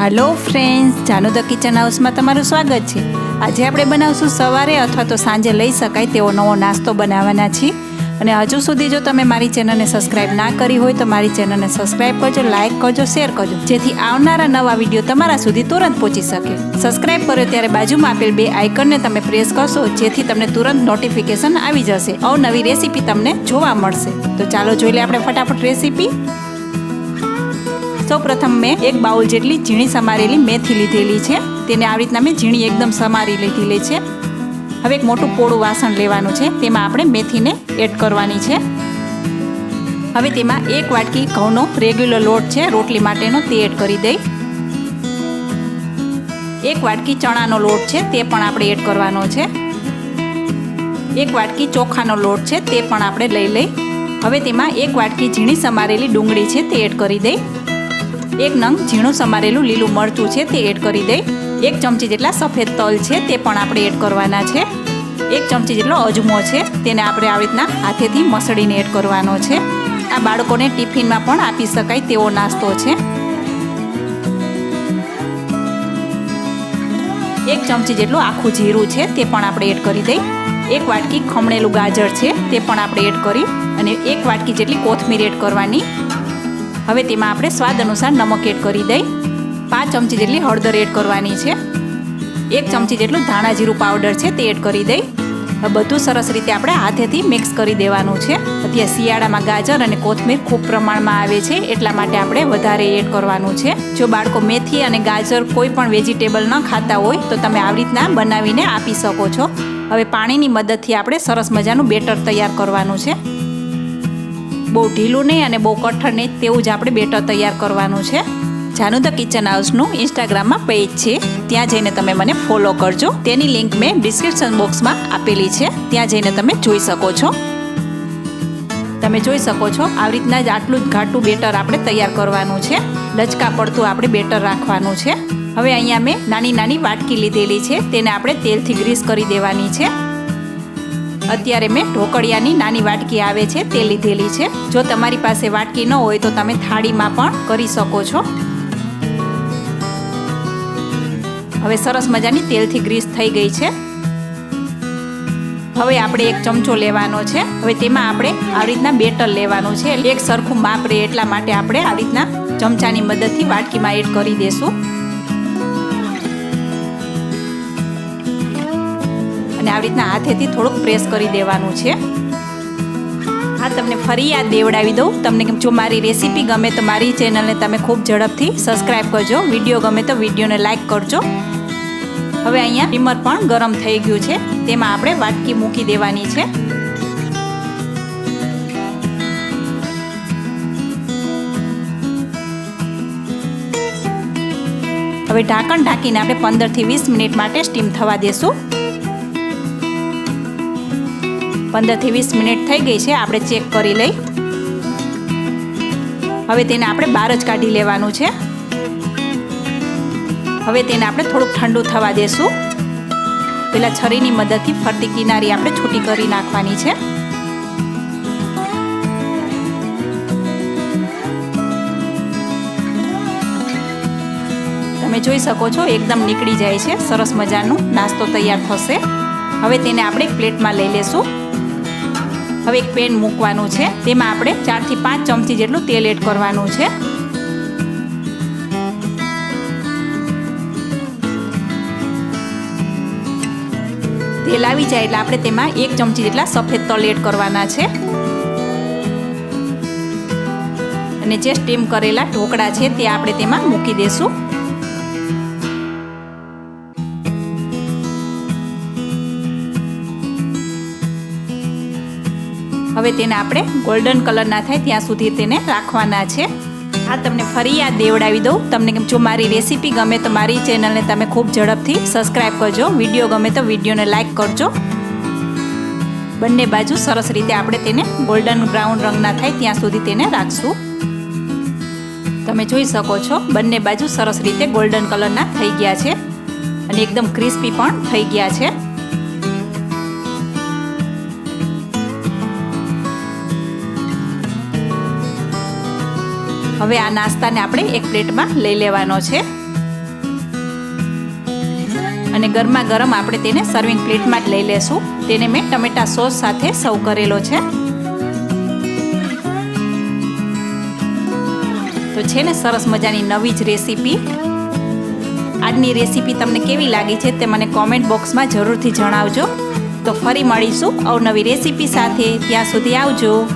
Hello friends Janu the kitchen હાઉસમાં તમારું સ્વાગત છે. આજે આપણે બનાવશું સવારે અથવા તો સાંજે લઈ શકાય તેવો નવો નાસ્તો બનાવવાના છીએ. અને હજુ સુધી જો તમે મારી ચેનલને સબસ્ક્રાઇબ ના કરી હોય તો મારી ચેનલને સબસ્ક્રાઇબ કરજો લાઇક કરજો શેર કરજો. જેથી આવનારા નવા વીડિયો તમારા સુધી તુરંત પહોંચી શકે. સબસ્ક્રાઇબ કરો ત્યારે બાજુમાં આપેલ બે આઇકનને તમે પ્રેસ કરશો, જેથી તમને તુરંત નોટિફિકેશન આવી જશે. અવનવી રેસીપી તમને જોવા મળશે. તો ચાલો જોઈ લે આપણે ફટાફટ રેસીપી સૌપ્રથમ મેં એક બાઉલ જેટલી ઝીણી સમારેલી મેથી લીધેલી છે. તેને આવી રીતના મેં ઝીણી એકદમ સમારી લીધેલી છે. હવે એક મોટું પોળું વાસણ લેવાનું છે. તેમાં આપણે મેથીને એડ કરવાની છે. હવે તેમાં એક વાટકી ઘઉંનો રેગ્યુલર લોટ છે. રોટલી માટેનો તે એડ કરી દઈ. એક વાટકી ચણાનો લોટ છે. તે પણ આપણે એડ કરવાનો છે. એક વાટકી ચોખાનો લોટ છે. તે પણ આપણે લઈ લઈ. હવે તેમાં એક વાટકી ઝીણી સમારેલી ડુંગળી છે. તે એડ કરી દઈ. એક નંગ ઝીણું સમારેલું લીલું મરચું છે તે એડ કરી દઈ. એક ચમચી જેટલા સફેદ તલ છે તે પણ આપણે એડ કરવાના છે. એક ચમચી જેટલો અજમો છે તેને આપણે આવી રીતના હાથેથી મસળીને એડ કરવાનો છે. આ બાળકોને ટિફિનમાં પણ આપી શકાય તેવો નાસ્તો છે. એક ચમચી જેટલું આખું જીરું છે તે પણ આપણે એડ કરી દઈ. એક વાટકી ખમણેલું ગાજર છે તે પણ આપણે એડ કરી અને એક વાટકી જેટલી કોથમીર એડ કરવાની. હવે તેમાં આપણે સ્વાદ અનુસાર નમક એડ કરી દઈ. પાંચ ચમચી જેટલી હળદર એડ કરવાની છે. એક ચમચી જેટલું ધાણા જીરું પાવડર છે તે એડ કરી દઈ. બધું સરસ રીતે આપણે હાથેથી મિક્સ કરી દેવાનું છે. અત્યારે શિયાળામાં ગાજર અને કોથમીર ખૂબ પ્રમાણમાં આવે છે, એટલા માટે આપણે વધારે એડ કરવાનું છે. જો બાળકો મેથી અને ગાજર કોઈ પણ વેજીટેબલ ન ખાતા હોય, તો તમે આવી રીતના બનાવીને આપી શકો છો. હવે પાણીની મદદથી આપણે સરસ મજાનું બેટર તૈયાર કરવાનું છે. બહુ ઢીલું નહીં અને બહુ કઠણ નહીં, તેવું જ આપણે બેટર તૈયાર કરવાનું છે. જાનુ ધ કિચન હાઉસનું ઇન્સ્ટાગ્રામમાં પેજ છે. ત્યાં જઈને તમે મને ફોલો કરજો. તેની લિંક મેં ડિસ્ક્રિપ્શન બોક્સમાં આપેલી છે. ત્યાં જઈને તમે જોઈ શકો છો. તમે જોઈ શકો છો, આવી રીતના જ આટલું જ ઘાટું બેટર આપણે તૈયાર કરવાનું છે. લચકા પડતું આપણે બેટર રાખવાનું છે. હવે અહીંયા મેં નાની નાની વાટકી લીધેલી છે. તેને આપણે તેલથી ગ્રીસ કરી દેવાની છે. અત્યારે મેં ઢોકળિયાની નાની વાટકી આવે છે, તે લીધેલી છે. જો તમારી પાસે વાટકી ન હોય તો તમે થાળીમાં પણ કરી શકો છો. હવે સરસ મજાની તેલથી ગ્રીસ થઈ ગઈ છે. હવે આપણે એક ચમચો લેવાનો છે. હવે તેમાં આપણે આવી રીતના બેટર લેવાનું છે. એક સરખું માપ રહે એટલા માટે આપણે આવી રીતના ચમચાની મદદથી વાટકીમાં એડ કરી દેશું. અને આવી રીતના હાથેથી થોડુંક પ્રેસ કરી દેવાનું છે. હા, તમને ફરી યાદ દેવડાવી દઉં. તમને જો મારી રેસીપી ગમે તો મારી ચેનલને તમે ખૂબ ઝડપથી સબસ્ક્રાઈબ કરજો. વીડિયો ગમે તો વિડીયોને લાઇક કરજો. હવે અહીંયા ટીમર પણ ગરમ થઈ ગયું છે. તેમાં આપણે વાટકી મૂકી દેવાની છે. હવે ઢાંકણ ઢાંકીને આપણે પંદરથી વીસ મિનિટ માટે સ્ટીમ થવા દેશું. પંદરથી વીસ મિનિટ થઈ ગઈ છે, આપણે ચેક કરી લઈ. હવે તેને આપણે બહાર જ કાઢી લેવાનું છે. હવે તેને આપણે થોડુંક ઠંડુ થવા દેશું. પેલા છરીની મદદથી ફરતી કિનારી આપણે છૂટી કરી નાખવાની છે. તમે જોઈ શકો છો, એકદમ નીકળી જાય છે. સરસ મજાનું નાસ્તો તૈયાર થશે. હવે તેને આપણે એક પ્લેટમાં લઈ લેશું. હવે એક પેન મૂકવાનું છે. તેમાં આપણે ચારથી પાંચ ચમચી જેટલું તેલ એડ કરવાનું છે. તેલ આવી જાય એટલે આપણે તેમાં એક ચમચી જેટલા સફેદ તલ એડ કરવાના છે. અને જે સ્ટીમ કરેલા ઢોકળા છે તે આપણે તેમાં મૂકી દેશું. હવે તેને આપણે ગોલ્ડન કલરના થાય ત્યાં સુધી તેને રાખવાના છે. આ તમને ફરી યાદ દેવડાવી દઉં. તમને જો મારી રેસીપી ગમે તો મારી ચેનલને તમે ખૂબ ઝડપથી સબસ્ક્રાઈબ કરજો. વીડિયો ગમે તો વિડીયોને લાઇક કરજો. બંને બાજુ સરસ રીતે આપણે તેને ગોલ્ડન બ્રાઉન રંગના થાય ત્યાં સુધી તેને રાખશું. તમે જોઈ શકો છો, બંને બાજુ સરસ રીતે ગોલ્ડન કલરના થઈ ગયા છે. અને એકદમ ક્રિસ્પી પણ થઈ ગયા છે. હવે આ નાસ્તાને આપણે એક પ્લેટમાં લઈ લેવાનો છે. અને ગરમા ગરમ આપણે તેને સર્વિંગ પ્લેટમાં જ લઈ લેશું. તેને મેં ટમેટા સોસ સાથે સર્વ કરેલો છે. તો છે ને સરસ મજાની નવી જ રેસીપી. આજની રેસીપી તમને કેવી લાગી છે તે મને કોમેન્ટ બોક્સમાં જરૂરથી જણાવજો. તો ફરી મળીશું અવનવી રેસીપી સાથે. ત્યાં સુધી આવજો.